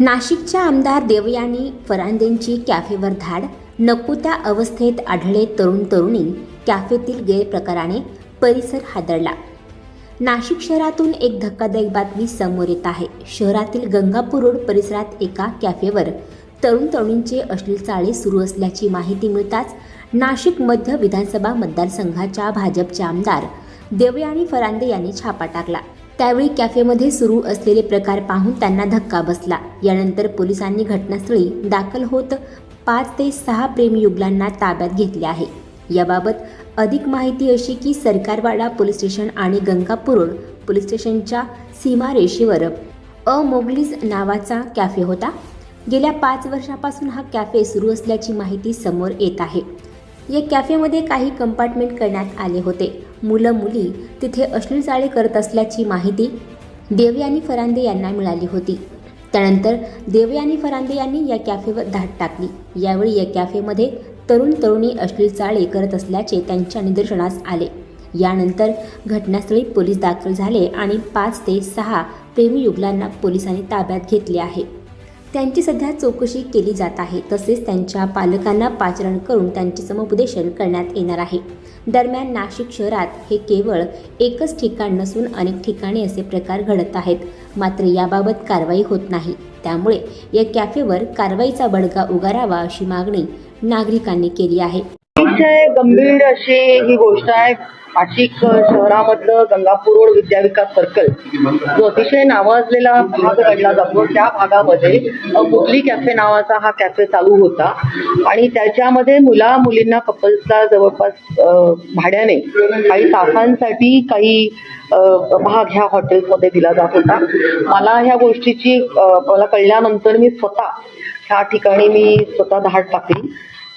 नाशिकच्या आमदार देवयानी फरांदेंची कॅफेवर धाड नको त्या अवस्थेत आढळले तरुण तरुणी कॅफेतील गैरप्रकाराने परिसर हादरला. नाशिक शहरातून एक धक्कादायक बातमी समोर येत आहे. शहरातील गंगापूर रोड परिसरात एका कॅफेवर तरुण तरुणींचे अश्लील चाळे सुरू असल्याची माहिती मिळताच नाशिक मध्य विधानसभा मतदारसंघाच्या भाजपचे आमदार देवयानी फरांदे यांनी छापा टाकला. त्यावेळी कॅफेमध्ये सुरू असलेले प्रकार पाहून त्यांना धक्का बसला. यानंतर पोलिसांनी घटनास्थळी दाखल होत पाच ते सहा प्रेमयुगलांना ताब्यात घेतले आहे. याबाबत अधिक माहिती अशी की सरकारवाडा पोलीस स्टेशन आणि गंगापूर पोलीस स्टेशनच्या सीमारेषेवर अ मोगलीज नावाचा कॅफे होता. गेल्या पाच वर्षापासून हा कॅफे सुरू असल्याची माहिती समोर येत आहे. या कॅफेमध्ये काही कंपार्टमेंट करण्यात आले होते. मुलं मुली तिथे अश्लील चाळे करत असल्याची माहिती देवयानी फरांदे यांना मिळाली होती. त्यानंतर देवयानी फरांदे यांनी या कॅफेवर धाड टाकली. यावेळी या कॅफेमध्ये तरुण तरुणी अश्लील चाळे करत असल्याचे त्यांच्या निदर्शनास आले. यानंतर घटनास्थळी पोलीस दाखल झाले आणि पाच ते सहा प्रेमीयुगलांना पोलिसांनी ताब्यात घेतले आहे. त्यांची सध्या चौकशी केली जात आहे. तसेच त्यांच्या पालकांना पाचारण करून त्यांचे समुपदेशन करण्यात येणार आहे. दरम्यान नाशिक शहरात हे केवळ एकच ठिकाण नसून अनेक ठिकाणी असे प्रकार घडत आहेत. मात्र याबाबत कारवाई होत नाही. त्यामुळे या कॅफेवर कारवाईचा बडगा उगारावा अशी मागणी नागरिकांनी केली आहे. अतिशय गंभीर अशी ही गोष्ट आहे. नाशिक शहरामधलं गंगापूर रोड विद्याविकास सर्कल जो अतिशय नावाजलेला भाग रडला जातो. त्या भागामध्ये अ, कॅफे नावाचा हा कॅफे चालू होता. आणि त्याच्यामध्ये मुला मुलींना कपल्सला जवळपास भाड्याने काही तासांसाठी काही भाग ह्या हॉटेल्समध्ये दिला जात होता. मला ह्या गोष्टीची मला कळल्यानंतर मी स्वतः ह्या ठिकाणी मी स्वतः धाड टाकली.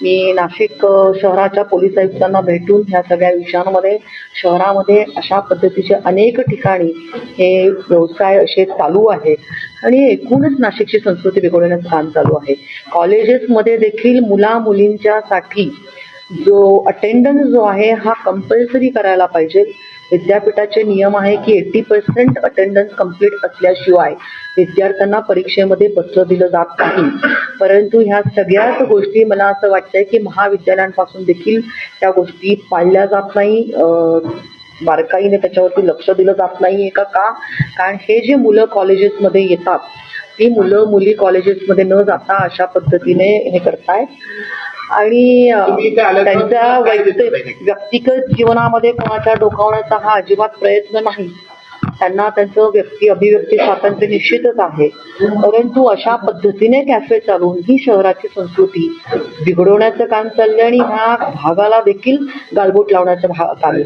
मी नाशिक शहराच्या पोलीस आयुक्तांना भेटून ह्या सगळ्या विषयांमध्ये शहरामध्ये अशा पद्धतीचे अनेक ठिकाणी हे व्यवसाय असे चालू आहे. आणि एकूणच नाशिकची संस्कृती बिघडवण्याचं काम चालू आहे. कॉलेजेसमध्ये देखील मुला मुलींच्यासाठी जो अटेंडन्स जो आहे हा कंपल्सरी करायला पाहिजे. विद्यापीठाचे नियम आहे की एट्टी पर्सेंट अटेंडन्स कंप्लीट असल्याशिवाय विद्यार्थ्यांना परीक्षेमध्ये बसलं दिलं जात नाही. परंतु ह्या सगळ्याच गोष्टी मला असं वाटतंय की महाविद्यालयांपासून देखील त्या गोष्टी पाळल्या जात नाही. बारकाईने त्याच्यावरती लक्ष दिलं जात नाहीये का? का? कारण हे जे मुलं कॉलेजेसमध्ये येतात ती मुलं मुली कॉलेजेसमध्ये न जाता अशा पद्धतीने हे करतायत. आणि त्यांच्या? व्यक्तिगत जीवनामध्ये कोणाच्या डोकावण्याचा हा अजिबात प्रयत्न नाही. त्यांना त्यांचं व्यक्ती अभिव्यक्ती स्वातंत्र्य निश्चितच आहे. परंतु अशा पद्धतीने कॅफे चालवून ही शहराची संस्कृती बिघडवण्याचं काम चाललंय आणि ह्या भागाला देखील गालबोट लावण्याचं भा- काम चाललंय.